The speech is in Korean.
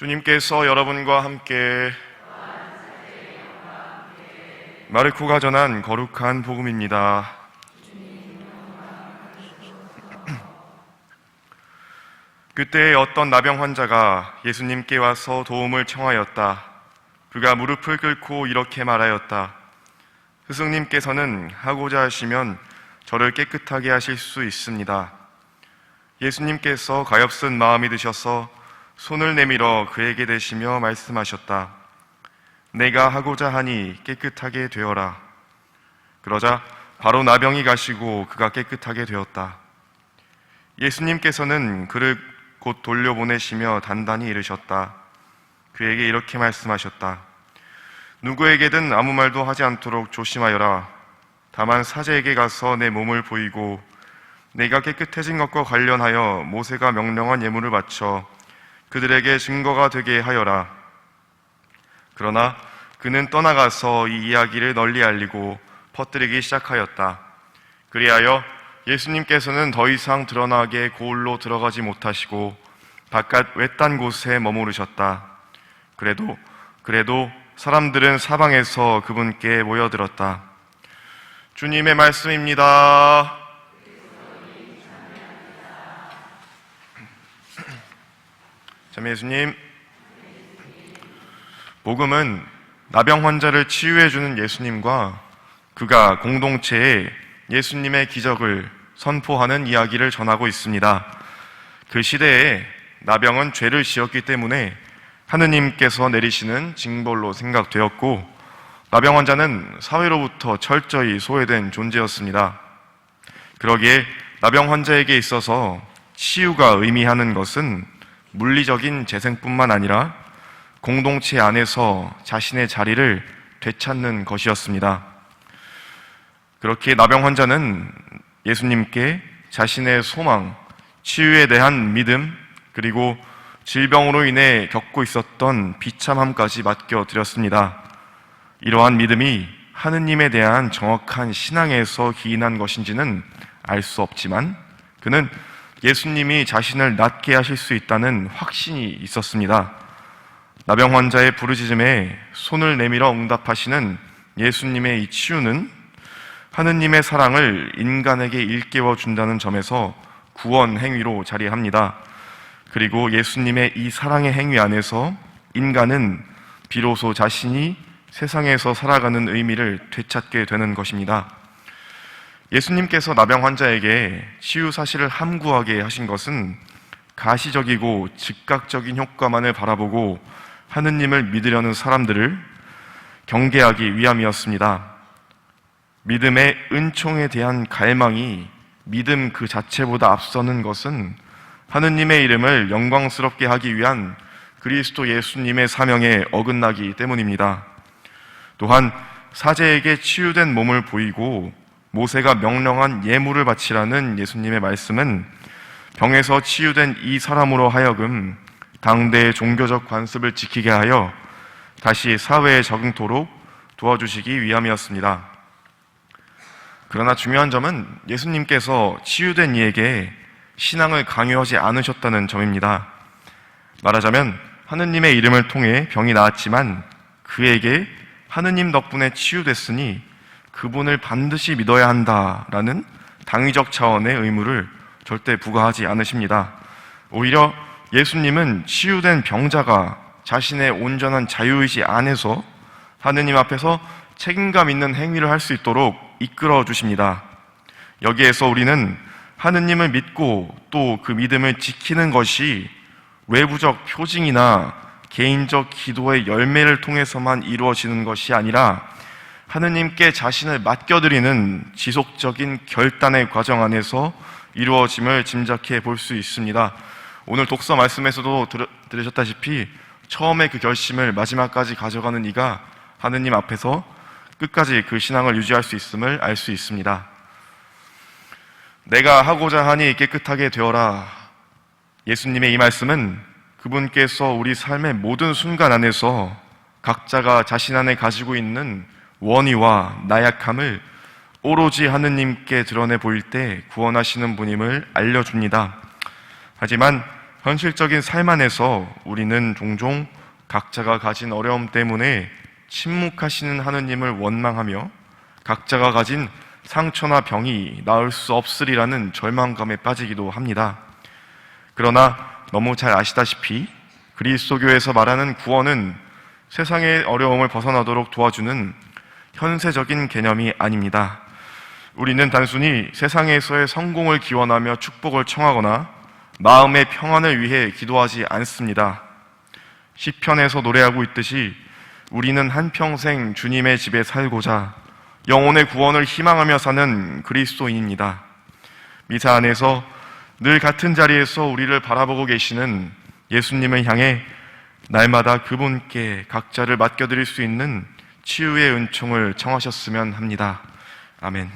주님께서 여러분과 함께 마르코가 전한 거룩한 복음입니다. 그때 어떤 나병 환자가 예수님께 와서 도움을 청하였다. 그가 무릎을 꿇고 이렇게 말하였다. 스승님께서는 하고자 하시면 저를 깨끗하게 하실 수 있습니다. 예수님께서 가엾은 마음이 드셔서 손을 내밀어 그에게 대시며 말씀하셨다. 내가 하고자 하니 깨끗하게 되어라. 그러자 바로 나병이 가시고 그가 깨끗하게 되었다. 예수님께서는 그를 곧 돌려보내시며 단단히 이르셨다. 그에게 이렇게 말씀하셨다. 누구에게든 아무 말도 하지 않도록 조심하여라. 다만 사제에게 가서 내 몸을 보이고 내가 깨끗해진 것과 관련하여 모세가 명령한 예물을 바쳐 그들에게 증거가 되게 하여라. 그러나 그는 떠나가서 이 이야기를 널리 알리고 퍼뜨리기 시작하였다. 그리하여 예수님께서는 더 이상 드러나게 고을로 들어가지 못하시고 바깥 외딴 곳에 머무르셨다. 그래도 그래도 사람들은 사방에서 그분께 모여들었다. 주님의 말씀입니다. 참 예수님, 복음은 나병 환자를 치유해주는 예수님과 그가 공동체에 예수님의 기적을 선포하는 이야기를 전하고 있습니다. 그 시대에 나병은 죄를 지었기 때문에 하느님께서 내리시는 징벌로 생각되었고 나병 환자는 사회로부터 철저히 소외된 존재였습니다. 그러기에 나병 환자에게 있어서 치유가 의미하는 것은 물리적인 재생뿐만 아니라 공동체 안에서 자신의 자리를 되찾는 것이었습니다. 그렇게 나병 환자는 예수님께 자신의 소망, 치유에 대한 믿음, 그리고 질병으로 인해 겪고 있었던 비참함까지 맡겨드렸습니다. 이러한 믿음이 하느님에 대한 정확한 신앙에서 기인한 것인지는 알 수 없지만 그는 예수님이 자신을 낫게 하실 수 있다는 확신이 있었습니다. 나병 환자의 부르짖음에 손을 내밀어 응답하시는 예수님의 이 치유는 하느님의 사랑을 인간에게 일깨워 준다는 점에서 구원 행위로 자리합니다. 그리고 예수님의 이 사랑의 행위 안에서 인간은 비로소 자신이 세상에서 살아가는 의미를 되찾게 되는 것입니다. 예수님께서 나병 환자에게 치유 사실을 함구하게 하신 것은 가시적이고 즉각적인 효과만을 바라보고 하느님을 믿으려는 사람들을 경계하기 위함이었습니다. 믿음의 은총에 대한 갈망이 믿음 그 자체보다 앞서는 것은 하느님의 이름을 영광스럽게 하기 위한 그리스도 예수님의 사명에 어긋나기 때문입니다. 또한 사제에게 치유된 몸을 보이고 모세가 명령한 예물을 바치라는 예수님의 말씀은 병에서 치유된 이 사람으로 하여금 당대의 종교적 관습을 지키게 하여 다시 사회에 적응토록 도와주시기 위함이었습니다. 그러나 중요한 점은 예수님께서 치유된 이에게 신앙을 강요하지 않으셨다는 점입니다. 말하자면 하느님의 이름을 통해 병이 나았지만 그에게 하느님 덕분에 치유됐으니 그분을 반드시 믿어야 한다라는 당위적 차원의 의무를 절대 부과하지 않으십니다. 오히려 예수님은 치유된 병자가 자신의 온전한 자유의지 안에서 하느님 앞에서 책임감 있는 행위를 할 수 있도록 이끌어 주십니다. 여기에서 우리는 하느님을 믿고 또 그 믿음을 지키는 것이 외부적 표징이나 개인적 기도의 열매를 통해서만 이루어지는 것이 아니라 하느님께 자신을 맡겨드리는 지속적인 결단의 과정 안에서 이루어짐을 짐작해 볼 수 있습니다. 오늘 독서 말씀에서도 들으셨다시피 처음에 그 결심을 마지막까지 가져가는 이가 하느님 앞에서 끝까지 그 신앙을 유지할 수 있음을 알 수 있습니다. 내가 하고자 하니 깨끗하게 되어라. 예수님의 이 말씀은 그분께서 우리 삶의 모든 순간 안에서 각자가 자신 안에 가지고 있는 원의와 나약함을 오로지 하느님께 드러내 보일 때 구원하시는 분임을 알려줍니다. 하지만 현실적인 삶 안에서 우리는 종종 각자가 가진 어려움 때문에 침묵하시는 하느님을 원망하며 각자가 가진 상처나 병이 나을 수 없으리라는 절망감에 빠지기도 합니다. 그러나 너무 잘 아시다시피 그리스도교에서 말하는 구원은 세상의 어려움을 벗어나도록 도와주는 현세적인 개념이 아닙니다. 우리는 단순히 세상에서의 성공을 기원하며 축복을 청하거나 마음의 평안을 위해 기도하지 않습니다. 시편에서 노래하고 있듯이 우리는 한평생 주님의 집에 살고자 영혼의 구원을 희망하며 사는 그리스도인입니다. 미사 안에서 늘 같은 자리에서 우리를 바라보고 계시는 예수님을 향해 날마다 그분께 각자를 맡겨드릴 수 있는 치유의 은총을 청하셨으면 합니다. 아멘.